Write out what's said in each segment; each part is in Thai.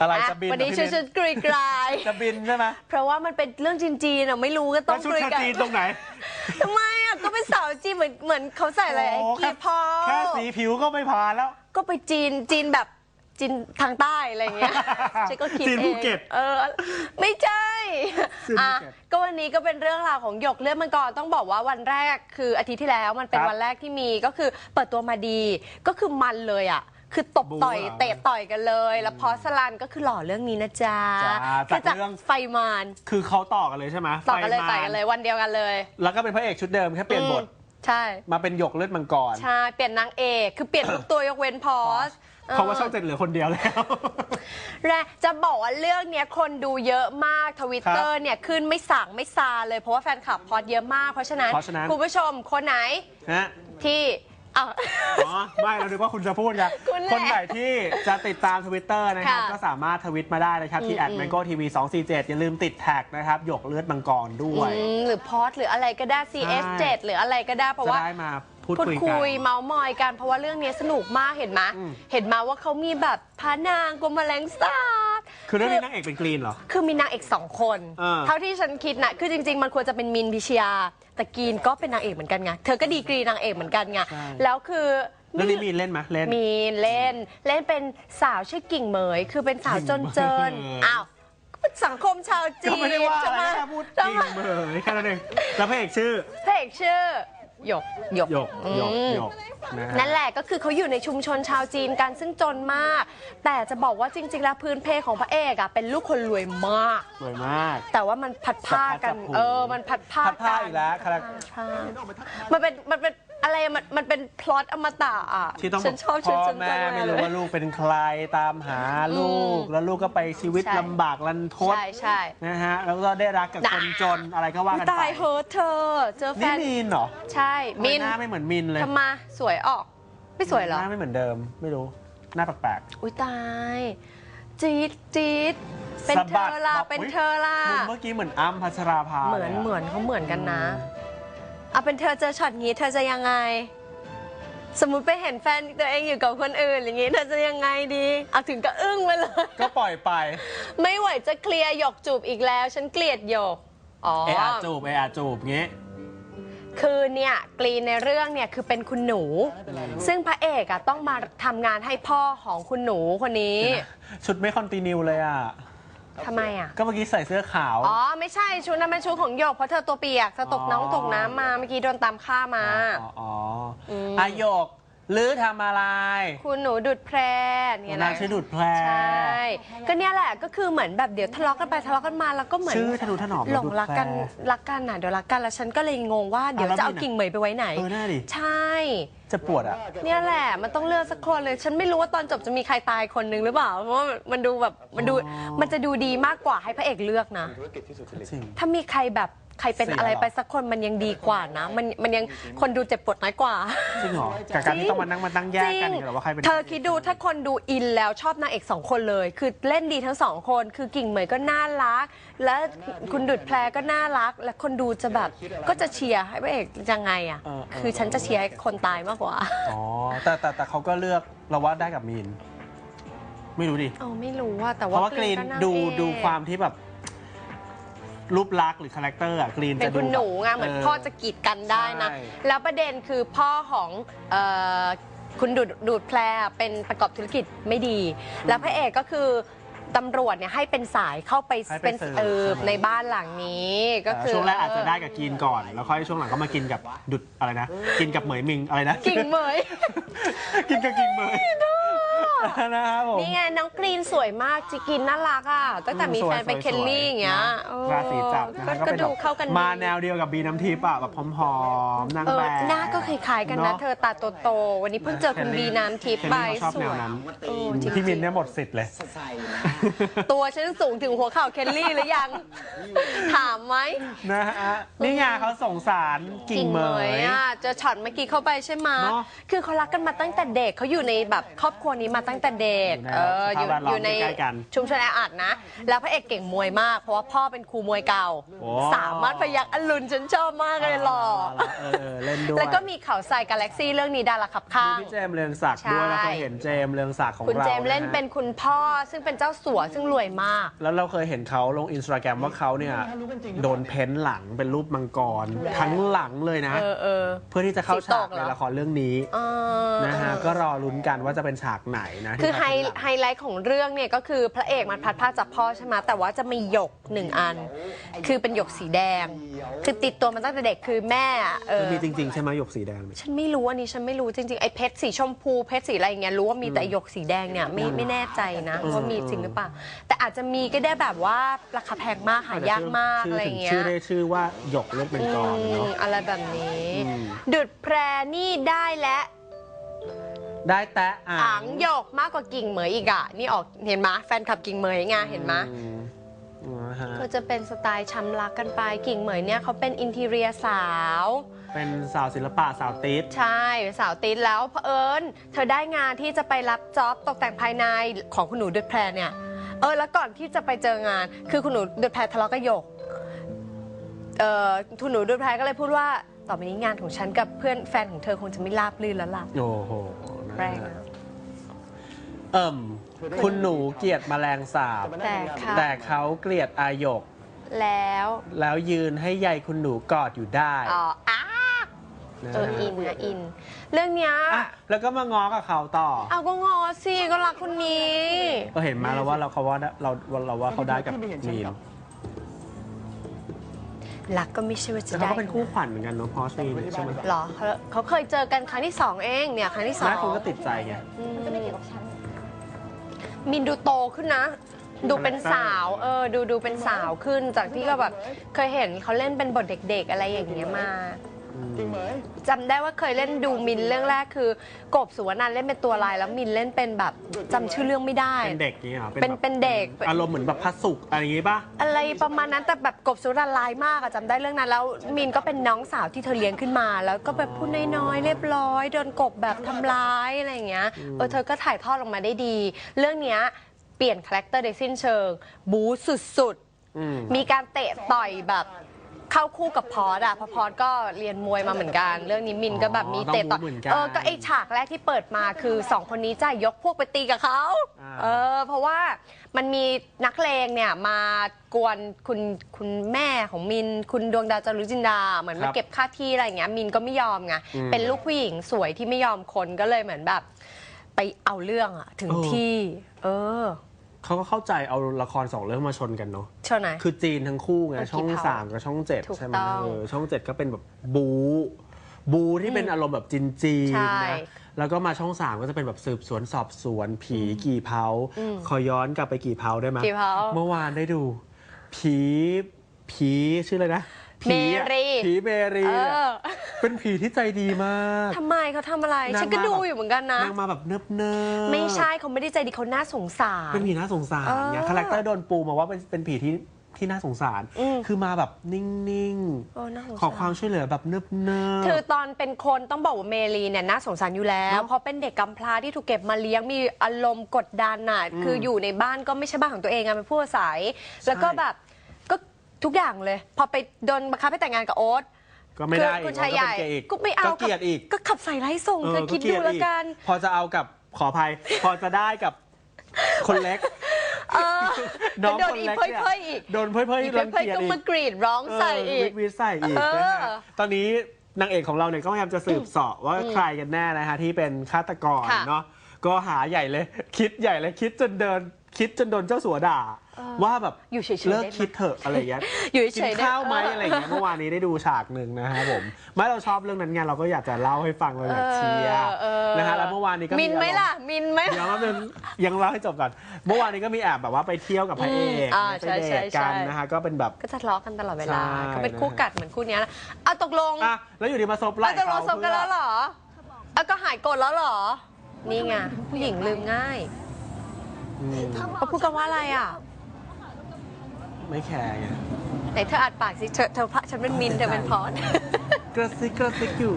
อะไรอ่จะบินวันนี้เหรอชุดพี่ชุดกรีกราย จะบินใช่ไหมเพราะว่ามันเป็นเรื่องจีนๆอะไม่รู้ก็ต้แล้อวงชุดคุยชากันจีนตรงไหน ทำไมอะก็เป็นสาวจีนเหมือนเหมือนเขาใส่อะไรไอ้โอ้กีพอแค่สีผิวก็ไม่ผ่านแล้ว ก็ไปจีนจีนแบบจีนทางใต้อะไรอย่างเงี้ยฉันก็คิดจีนเอภูงเก็ตเออ ไม่ใช่จีนภูอะเก็ตก็วันนี้ก็เป็นเรื่องราวของหยกเลือดมังกรต้องบอกว่าวันแรกคืออาทิตย์ที่แล้วมันเป็นครับวันแรกที่มีก็คือเปิดตัวมาดีก็คือมันเลยอะ คือตบต่อยบู๊เหรอเตะต่อยกันเลย แล้วพอสลันก็คือหล่อเรื่องนี้นะจ๊ะจ้าคือจากเรื่อง ไฟมานคือเขาต่อกันเลยใช่ไหมต่อกันเลยไฟต่อยมากันเลยวันเดียวกันเลยแล้วก็เป็นพระเอกชุดเดิมแค่เปลี่ยนบท อืมใช่ มาเป็นหยกเลือดมังกร ใช่ เปลี่ยนนางเอกคือเปลี่ยนทุกตัวยกเว้นพอสเพราะว่าช่องเจ็ดเหลือคนเดียวแล้ว และจะบอกว่าเรื่องเนี้ยคนดูเยอะมากทวิตเตอร์เนี่ยขึ้นไม่สั่งไม่ซาเลยเพราะว่าแฟนคลับพอดเยอะมากเพราะฉะนั้น เพราะฉะนั้น คุณผู้ชมคนไหน ฮะ ที่ อะอ๋อไม่เราดูว่าคุณจะพูดไงคุณแหละคนไหนที่จะติดตามทวิตเตอร์นะครับ ค่ะก็สามารถทวิตมาได้นะครับ ที่ อืแอมด mango tv 247อย่าลืมติดแท็กนะครับหยกเลือดมังกรด้วย อืมหรือพอดหรืออะไรก็ได้ CS7 หรืออะไรก็ได้เพราะจะว่า ได้มาพูดพูดคุยคุกันยเมาส์มอยกันเพราะว่าเรื่องนี้สนุกมากเห็นไหมอืมเห็นมาว่าเขามีแบบพานางกลมแมลงสาบ คือเรื่องนี้นางเอกเป็นกรีนเหรอ คือมีนางเอกสองคนเออเท่าที่ฉันคิดนะคือจริง ๆ มันควรจะเป็นมินพิชยา แต่กรีนก็เป็นนางเอกเหมือนกันไง เธอก็ดีกรีนางเอกเหมือนกันไงใช่แล้วคือเรื่องนี้มีนเล่นไหมเล่น มีนเล่น เล่นเป็นสาวชื่อกิ่งเหมย คือเป็นสาวจนเจนกิ่งเหมย อ้าวก็เป็นสังคมชาวจีก็นไม่ได้ว่าอะไรใช่ไหมแค่พูดจใช่ริงไหมเหมยแค่นั้นเองแล้วพระเอกชื่อ พระเอกชื่อ หยก หยก หยกหยกอืมหยกนะฮะ นั่นแหละก็คือเขาอยู่ในชุมชนชาวจีนกันซึ่งจนมาก แต่จะบอกว่าจริง ๆ แล้วพื้นเพของพระเอกอะเป็นลูกคนรวยมาก สวยมาก แต่ว่ามันพัดผ้ากันจับพัดจับผูเออ มันพัดผ้าพัดผ้ากันอีกแล้วคาแรค ใช่มันเป็นมันเป็น อะไรมันมันเป็นพล็อตอมตะอะที่ต้องฉันชอบพ่อฉันแม่จำไม่เลรู้ยว่าลูกเป็นใครตามหาลูกอืมแล้วลูกก็ไปชีวิตใช่ ลำบากลันทดใช่ใช่นะฮะแล้วก็ได้รักกับน่ะคนจนอะไรก็ว่าอุ๊ยกันไปตายเฮิร์ตเธอ เจอแฟนี่น มีนเหรอใช่ มินหน้าไม่เหมือนมินเลยทำไมาสวยออก ไม่สวยเหรอ หน้าไม่เหมือนเดิม ไม่รู้หน้าแปลก อุ้ยตาย จี๊ดจี๊ดเป็นสะเธบัดอล่ะ บอกเป็นอุ๊ย เธอล่ะ ๆมุมเมื่อกี้เหมือนอ้ำพัชราภาเหมือนลยะเหมือนเขาเหมือนกันนะ เอาเป็นเธอเจอช็อตงี้ เธอจะยังไง สมมุติไปเห็นแฟนตัวเองอยู่กับคนอื่นอย่างงี้ เธอจะยังไงดี เอาถึงก็อึ้งไปเลย ก็ปล่อยไป ไม่ไหวจะเคลียร์หยกจูบอีกแล้ว ฉันเกลียดหยก อ๋อ เออาจูบเออาจูบงี้ คือเนี่ยกรีนในเรื่องเนี่ยคือเป็นคุณหนู ซึ่งพระเอกอะต้องมาทำงานให้พ่อของคุณหนูคนนี้ ชุดไม่คอนติเนียเลยอะ ทำไมอะก็เมื่อกี้ใส่เสื้อขาว อ๋อ ไม่ใช่ชุดนั้นเป็นชุดของหยก เพราะเธอตัวเปียกเธอตกอ๋อน้องตกน้ำมา เมื่อกี้โดนตามฆ่ามา อ๋ออ๋ออืมอายก หรือทำอะไรคุณหนูดุดแพรเนี่ยนานะงชื่อดุดแพรใช่ก็เนี่ยแหละก็คือเหมือนแบบเดี๋ยวทะเลาะกันไปทะเลาะกันมาแล้วก็เหมือนชื่อธนุถนอมหลงรักกันดุดแพรรักกันน่ะเดี๋ยวรักกันแล้วฉันก็เลยงงว่าเดี๋ยวแล้วจะเอามีน่ะ กิ่งเหมยไปไว้ไหน เออน่าดิ ใช่ จะปวดอะ เนี่ยแหละ มันต้องเลือกสักคนเลย ฉันไม่รู้ว่าตอนจบจะมีใครตายคนหนึ่งหรือเปล่า เพราะว่ามันดูแบบ มันดูอ๋อมันจะดูดีมากกว่าให้พระเอกเลือกนะ จริง ถ้ามีใครแบบ ใครเป็นเสียอะไรเหรอไปสักคนมันยังดีกว่านะ มันมันยังคนดูเจ็บปวดน้อยกว่า จริงเหรอกับการที่ต้องมานั่งมาตั้งแยกกันจริอย่างเงี้ยเหรอว่าใครเป็นเธอคิดดูถ้าคนดูอินแล้วชอบนางเอกสองคนเลย คือเล่นดีทั้งสองคน คือกิ่งเหมยก็น่ารัก และคุณดุดแพรก็น่ารัก และคนดูจะแบบก็จะเชียร์ให้พระเอกยังไงอะเออเออคือฉันจะเชียร์ให้คนตายมากกว่าอ๋อแต่แต่แต่เขาก็เลือกเราว่าได้กับมีน ไม่รู้ดิเออไม่รู้ว่าแต่เพว่าราะว่ากรีนก็างดูเอกดูความที่แบบ รูปลักษณ์หรือคาแรคเตอร์อะกรีนเป็จะนดูคุณหนูไงแบบเหมือนพ่อจะกีดกันได้นะ ใช่ แล้วประเด็นคือพ่อของเอ่อคุณดูดดูดแพรเป็นประกอบธุรกิจไม่ดี แล้วพระเอกก็คือตำรวจเนี่ยให้เป็นสายเข้าไปให้ไปเป็นสืบเออใช่ไหมในบ้านหลังนี้ ก็เอ่อคือช่วงแรกอาจจะได้กับกรีนก่อน แล้วค่อยช่วงหลังก็มากินกับดุดอะไรนะ กินกับเหมยมิงอะไรนะ กิ่งเหมย กินกับกิ่งเหมย นะครับผม นี่ไงน้องกรีนสวยมากจิกินน่ารักอะตั้งแต่มีแฟนเป็นสวยๆเคลลี่อย่างเงี้ยเออราศีจับนะก็ฮะก็เป็นดูแบบเข้ากันมาดีแนวเดียวกับบีน้ำทิพย์อะแบบผอมๆนางเอแบอบหน้าก็คล้ายๆกันนะเนอะเธอตาโตๆวันนี้เพิ่งเจอคุณบีน้ำทิพย์เคลไปลี่เขาชอบสแนววยนั้นเออจริงๆพี่มินเนี่ยหมดสิทธิ์เลยตัวฉันสูงถึงหัวเข่าเคลลี่หรือยัง ถามไหม นะฮะนี่ไงเขาสงสารกิ่งเหมย อะเจอช็อตเมื่อกี้เข้าไปใช่ไหมเนอะคือเขารักกันมาตั้งแต่เด็กเขาอยู่ในแบบครอบครัวนี้มาตั้งแต่เด็กอยู่ในเอออยู่สภาพแวดล้อมอยู่ในใกล้ๆกันชุมชนแออัดนะ แล้วพระเอกเก่งมวยมาก เพราะว่าพ่อเป็นครูมวยเก่า โอ้ สามารถพยักอรุณฉันชอบมากเลยหล่อเออเออเล่นด้วยแล้วก็มีเขาใส่กาแล็กซี่เรื่องนี้ดาราขับข้างมีพี่เจมส์เรืองศักดิ์ด้วยใช่เราเคยเห็นเจมส์เรืองศักดิ์ของคุณเราเจมส์เล่นนะฮะ เป็นคุณพ่อซึ่งเป็นเจ้าสัวซึ่งรวยมาก แล้วเราเคยเห็นเขาลงอินสตาแกรมว่าเขาเนี่ยโดนเพ้นท์หลังเป็นรูปมังกร ทั้งหลังเลยนะ เออเออ เพื่อที่จะเข้าสีตฉากกเหรในอ ละครเรื่องนี้เออ นะฮะก็รอลุ้นกันว่าจะเป็นฉากไหนนะที่คือไฮทำเป็นหลัง ไฮไลท์ของเรื่องเนี่ยก็คือพระเอกมันพัดผ้าจากพ่อใช่ไหมแต่ว่าจะมีหยกหนึ่งอัน คือเป็นหยกสีแดง คือติดตัวมันตั้งแต่เด็กคือแม่อะเออมันมีจริงๆ ใช่ไหมหยกสีแดงเนี่ย ฉันไม่รู้อันนี้ฉันไม่รู้จริงๆไอ้เพชรสีชมพูเพชรสีอะไรอย่างเงี้ยรู้ว่ามีแต่หยกสีแดงเนี่ยไม่ไม่แน่ใจนะว่ามีจริงหรือเปล่าแต่อาจจะมีก็ได้แบบว่าราคาแพงมากหายากมากชื่อะไรถึงเงี้ย ชื่อได้ชื่อว่าหยกเลือดเป็นกรอืเนาะมอะไรแบบนี้ อืม ดุดแพรนี่ได้และ ได้แตะอ่าอ่างงหยกมากกว่ากิ่งเหมยอีกอะ นี่ออกเห็นไหมยแฟนคลับกิ่งเหมยไงเห็นไหมยอืมนะฮะก็จะเป็นสไตล์ช้ำรักกันไปกิ่งเหมยเนี่ยเขาเป็นอินทีเรียสาว เป็นสาวศิลปะสาวติด ใช่เป็นสาวติดแล้วเผอิญเธอได้งานที่จะไปรับจ็อบตกแต่งภายในของคุณหนูดุดแพรเนี่ย เออแล้วก่อนที่จะไปเจองาน คือคุณหนูดุดแพรทะเลาะกับหยก เอ่อคุณหนูดุดแพรก็เลยพูดว่า ต่อไปนี้งานของฉันกับเพื่อนแฟนของเธอคงจะไม่ราบรื่นแล้วล่ะ โอ้โหนะ แรงฮะนะ เอิ่ม คุณหนูเกลียดแมลงสาบ แต่ค่ะ แต่เขาเกลียดอายก แล้วแล้วยืนให้ยายคุณหนูกอดอยู่ได้อ๋ออ้านะเออฮะอินนะอิน เรื่องเนี้ยอะแล้วก็มาง้อกับเขาต่อเอาก็งอสิก็รักคนนี้ก็เห็นมาแล้วว่าเราเขาว่าเราเราว่าเขาได้กับมีน รักก็ไม่ใช่ว่าจะแต่เขาได้ก็เป็นคู่ขวัญเหมือนกันเนาะพอสมีนใช่ไหมหรอเขาเขาเคยเจอกันครั้งที่สองเองเนี่ยครั้งที่สองแม่คุณก็ติดใจไง อืมมินดูโตขึ้นนะ ดูเป็นสาวเออดูดูเป็นสาวขึ้นจากที่ก็แบบเคยเห็นเขาเล่นเป็นบทเด็ก ๆ อะไรอย่างเงี้ยมา จำได้ว่าเคยเล่นดูมินเรื่องแรกคือ กบสุวรรณันท์เล่นเป็นตัวลายแล้วมินเล่นเป็นแบบจำชื่อเรื่องไม่ได้ เป็นเด็กนี่เหรอเป็นแบบเป็นเด็ก อารมณ์เหมือนแบบพัสุกอะไรอย่างงี้ป่ะ อะไรประมาณนั้นแต่แบบกบสุวรรณลายมากอะจำได้เรื่องนั้นแล้วมินก็เป็นน้องสาวที่เธอเลี้ยงขึ้นมา แล้วก็แบบพูดน้อยๆเรียบร้อยโดนกบแบบทำร้ายอะไรอย่างเงี้ยเออเธอก็ถ่ายทอดออกมาได้ดี เรื่องเนี้ยเปลี่ยนคาแรคเตอร์โดยสิ้นเชิง บู๊สุดอืมๆมีการเตะต่อยแบบ เข้าคู่กับพอดอะเพราะพอดก็เรียนมวยมาเหมือนกัน เรื่องนี้มินก็แบบมีเตะต่อยต้องบู๊เหมือนกัน เออก็ไอฉากแรกที่เปิดมาคือสองคนนี้จะยกพวกไปตีกับเขาอ่าเออ เพราะว่ามันมีนักเลงเนี่ยมากวนคุณคุณแม่ของมินคุณดวงดาวจารุจินดาเหมือนมาเก็บค่าที่อะไรอย่างเงี้ยมินก็ไม่ยอมไงเป็นลูกผู้หญิงสวยที่ไม่ยอมคนก็เลยเหมือนแบบ ไปเอาเรื่องอะถึงที่ เออ เขาก็เข้าใจเอาละครสองเรื่องมาชนกันเนาะเช่าไหน คือจีนทั้งคู่ไงเออช่องกี่เผ่าสามกับช่องเจ็ดถูกใช่ไหมต้องเออช่องเจ็ดก็เป็นแบบบูบูที่เป็นอารมณ์แบบจีนจีนใช่นะแล้วก็มาช่องสามก็จะเป็นแบบสืบสวนสอบสวนผีกี่เผาขอย้อนกลับไปกี่เผาได้ไหมกี่เผาเมื่อวานได้ดู ผีผีชื่ออะไรนะผีอะเมรี ผีเมรีเออะ อ เป็นผีที่ใจดีมาก ทำไมเขาทำอะไร นางฉันก็มาดูแบบอยู่เหมือนกันนะ นางมาแบบเนิบเนิบไม่ใช่เขาไม่ได้ใจดีเขาน่าสงสาร เป็นผีน่าสงสารเออเนี่ยคาแรคเตอร์โดนปูมาว่าเป็นเป็นผีที่ที่น่าสงสาร อืม คือมาแบบนิ่งเออน่าสงๆสารขอความช่วยเหลือแบบเนิบเนิบ คือตอนเป็นคนต้องบอกว่าเมลีเนี่ยน่าสงสารอยู่แล้ว เนอะเพราะเป็นเด็กกำพร้าที่ถูกเก็บมาเลี้ยงมีอารมณ์กดดันน่ะคืออยู่ในบ้านก็ไม่ใช่บ้านของตัวเองอะเป็นผู้อาศัย แล้วก็แบบก็ทุกอย่างเลย พอไปโดนบังคับให้แต่งงานกับโอ๊ต ก็ไม่ได้คือคุณชายใหญ่ก็เป็นเกย์อีกก็ไม่เอาก็เกลียดอีกก็ขับใส่ไล่ส่งเธอคิดก็ดูเลียแล้วอีกัน พอจะเอากับขออภัย พอจะได้กับคนเล็กเออน้องโดคนนอีเล็กเพ่ยเนี่ยเพ่ยอีกโดนเพ่ยเพ่ยอีรังเพ่ยเกียจก็อีมากกรีดร้องใส่อีกวิทวิทใส่อีกเออนะฮะตอนนี้นางเอกของเราเนี่ยก็พยายามจะสืบเสาะว่าใครกันแน่นะฮะที่เป็นฆาตกรค่ะเนาะก็หาใหญ่เลย คิดใหญ่เลยคิดจนเดิน คิดจนโดนเจ้าสัวด่า ว่าแบบอยู่เฉยๆเลิกได้ไหม คิดเถอะอะไรอย่างเงี้ย อยู่กิเฉนยๆได้ข้าวไหมเออออะไรอย่างเงี้ยเมื่อวานนี้ได้ดูฉากหนึ่งนะฮะผมไม่เราชอบเรื่องนั้นไงเราก็อยากจะเล่าให้ฟังเราอยากเชียร์เออนะฮะแล้วเมื่อวานนี้ก็มินไหมอารณ์ล่ะ มินไหม เดี๋ยวแป๊บนึงยังเล่าให้จบก่อนเมื่อวานนี้ก็มีแอบแบบว่าไปเที่ยวกับพระเอกอืมอ่าไปใช่เดใช่ทกันใช่ นะคะก็เป็นแบบ ก็จะทะเลาะกันตลอดเวลาใช่ เขาเป็นคู่กัดเหมือนคู่เนี้ยนะเอาตกลงอะแล้วอยู่ดีมาซบไหล่เอาตกลงเขาสมกันแล้วเพื่อเหรอเอาก็หายโกรธแล้วเหรอ นี่ไงผู้หญิงลืมง่ายอืม เขาพูดกันว่าอะไรอะ ไม่แคร์ไงไหนเธออัดปากสิเธอเธอพระฉันเป็นมินเธอเป็นพอดกระซิกกระซิกอยู่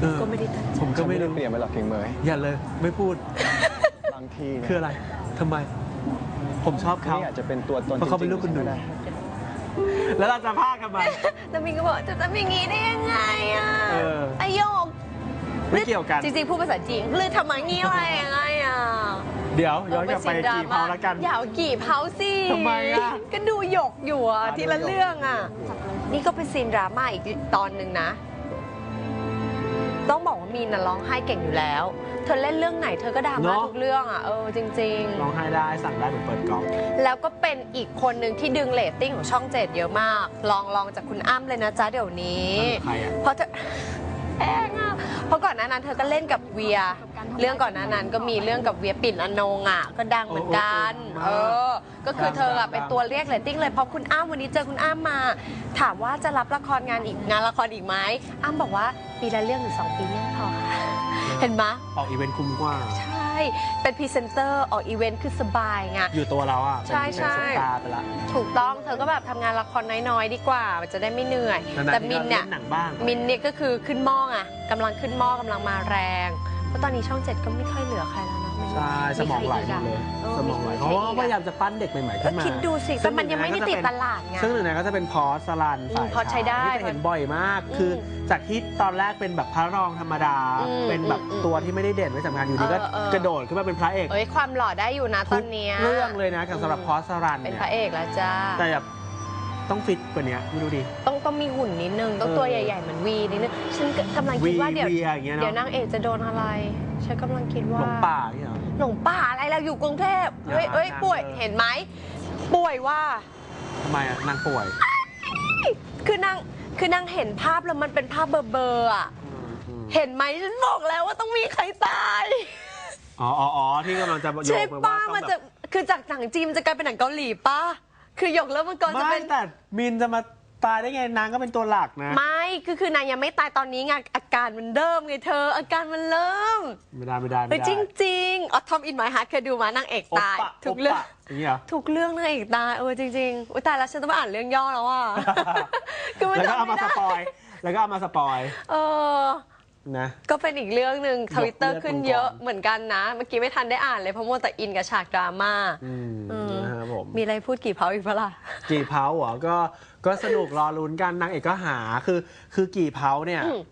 เออก็ไม่ได้ตั้งใจผมก็ไม่รู้เปลี่ยนไปหรอกเก่งเหมยอย่าเลย ไม่พูดบางทีเนี่ยคืออะไรทำไม ผมชอบเขานี่อาจจะเป็นตัวตนเพราะเขาเป็นลูกคุณหนูจริงๆก็ได้แล้วเราจะพากทำไมแล้วมินก็บอกจะทำอย่างนี้ได้ยังไงอะเออไอโยกไม่เกี่ยวกัน จริงๆพูดภาษาจีนหรือทำอย่างนี้อะไรยังไงอะ เดี๋ยวย้อนกลับไปเซีกี่เผาแล้วกัน อย่าเอากี่เผาสิทำไมอะ ก็ดูหยกอยู่อะอะทีละดูหยกเรื่องอะนี่ก็เป็นซีนดราม่าอีกตอนหนึ่งนะ ต้องบอกว่ามีนน่ะร้องไห้เก่งอยู่แล้ว เธอเล่นเรื่องไหนเธอก็ดราม่าทุกเรื่องอะเออจริง ร้องไห้ได้สั่งได้เหมือนเปิดกล่อง ๆ แล้วก็เป็นอีกคนหนึ่งที่ดึงเรตติ้งของช่องเจ็ดเยอะมาก ลองลองจากคุณอ้ำเลยนะจ๊ะเดี๋ยวนี้ใครอะเพราะเธอแองอะ เพราะก่อนหน้านั้นเธอก็เล่นกับเวีย เรื่องก่อนหน้านั้นก็มีเรื่องกับเวียปิ่นอนงอะก็ดังเหมือนกันโอ้โอ้โอ้เออ ก็คือเธอดัอะงๆเป็นตัวเรียกเรตติ้งเลยเพราะคุณอ้ำวันนี้เจอคุณอ้ำมา ถามว่าจะรับละครงานอีกงานละครอีกไหมอ้ำบอกว่าปีละเรื่องหรือสองปีเรื่องพอค่ะเห็นไหมยออกอีเวนต์คุ้มกว่าใช่ เป็นพรีเซนเตอร์ออกอีเวนต์คือสบายไง อยู่ตัวเราอะใช่ใช่ เป็นซุปตาร์ไปละถูกต้องเธอก็แบบทำงานละครน้อยๆ ดีกว่า มันจะได้ไม่เหนื่อยนานๆแต่ทีมินก็เนี่ยล่หนังบ้างมินเนี่ยก็คือขึ้นหม้ออะกำลังขึ้นหม้อกำลังมาแรง เพราะตอนนี้ช่องเจ็ดก็ไม่ค่อยเหลือใครแล้วเนาะไม่รู้ใช่สมองไหลหมดเลย เออสมองไหลมีเพใครราะว่าอีกอะพยายามจะปั้นเด็กใหม่ๆก็ขึ้นมาคิดดูสิซึ่แต่มันยังไม่ได้ติดตลาดไง ซึ่งหนึ่งในนั้นก็จะเป็นพอสสลันอืมฝ่ายพอสใช้ได้ที่จะเห็นบ่อยมาก อืมคือจากที่ตอนแรกเป็นแบบพระรองธรรมดา อืมเป็นแบบอืมตัวที่ไม่ได้เด่นไม่สำคัญอยู่ดีก็เออเออ กระโดดขึ้นมาเป็นพระเอกเอ้ยความหล่อได้อยู่นะตทุอกนเนี้ย เรื่องเลยนะกับสำหรับพอสสลันเป็นเนี่ย พระเอกแล้วจ้า แต่แบบ ต้องฟิตกว่านี้ไม่รู้ดิ ต้องต้องมีหุ่นนิดนึง ต้องตัวเอใหอญ่ๆ เหมือนวีนิดนึง ฉันกำลังคิดว่าเดี๋ยววีอย่างเงี้ยเนอะ เดี๋ยวนางเอกจะโดนอะไร ฉันกำลังคิดว่าหลงป่าเนี่ยเหรอ หลงป่าอะไรเราอยู่กรุงเทพเฮ้ยอย่าเอ้ยนางป่วยเลยเห็นไหมป่วยว่า ทำไมอะนางป่วยคือนางคือนางเห็นภาพแล้วมันเป็นภาพเบลอๆอะอืมอืมเห็นไหมฉันบอกแล้วว่าต้องมีใครตายอ๋ออ๋ออ๋อที่กำลังจะโยใช่กไปว่าป้าต้องมันแบจะบคือจากหนังจีนมันจะกลายเป็นหนังเกาหลีป้า คือหยกแล้วมันก็จะไม่เป็น แต่มินจะมาตายได้ไงนางก็เป็นตัวหลักนะ ไม่คือคือนางยังไม่ตายตอนนี้ไงอาการมันเริ่มไงเธอ อาการมันเริ่มไม่ได้ไม่ได้เฮ้ไม่ยได้จริงๆอ๋อทอมอินไมฮาร์ดเคยดูมานางเอกโอปตายปะทุกเรื่องโปปะอย่างเงี้ยเหรอ ทุกเรื่องนางเอกตายเออจริงๆ อุ้ยตายแล้วฉันต้องมาอ่านเรื่องย่อแล้วอะ คือมันแล้วก็จำเอาไม่มาสได้ปอย แล้วก็เอามาสปอยเออ นะ ก็เป็นอีกเรื่องหนึ่งทวิตเตอร์เลือดขึ้นมังกรเยอะเหมือนกันนะ เมื่อกี้ไม่ทันได้อ่านเลยเพราะมัวแต่อินกับฉากดราม่า อืมอืม นะครับ ผมมีอะไรพูดกี่เพาอีกปะล่ะ กี่เผาเหรอก็ก็สนุกรอลุ้นกันนางเอกก็หาคือคือกี่เผาเนี่ยอืม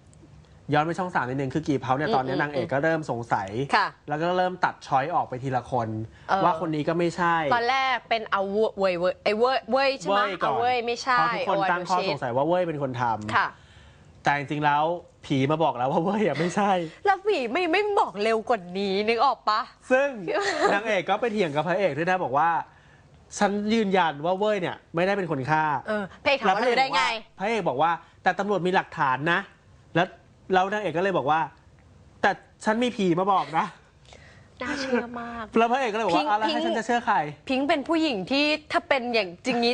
ย้อนไปช่องสามนิดนึงคือกี่เผาเนี่ยอืมตอนนี้อืมนางเอกก็เริ่มสงสัย ค่ะแล้วก็เริ่มตัดช้อยออกไปทีละคน เออ ว่าคนนี้ก็ไม่ใช่ตอนแรกเป็นเอาเว้ยเว้ยไอ้เว้ยเว้ยใช่ไหมเว้ยก่เอาอนเว้ยไม่ใช่เพราะทุกคนโยตั้งข้อชิสงสัยว่าเว้ยเป็นคนทำค่ะ แต่จริงๆแล้วผีมาบอกแล้วว่าเว้ยอะไม่ใช่ แล้วผีไม่ไม่บอกเร็วกว่านี้นึกออกปะ ซึ่ง นางเอกก็ไปเถียงกับพระเอกด้วยนะบอกว่า ฉันยืนยันว่าเว้ยเนี่ยไม่ได้เป็นคนฆ่าเออเพลงถามว่ารู้ได้ไง พระเอกบอกว่า แต่ตำรวจมีหลักฐานนะ แล้วแล้วนางเอกก็เลยบอกว่า แต่ฉันมีผีมาบอกนะน่าเชื่อมาก แล้วพระเอกก็เลยบอกพิงว่าอะไรพิง ให้ฉันจะเชื่อใคร พิงค์เป็นผู้หญิงที่ถ้าเป็นอย่างจริงนี้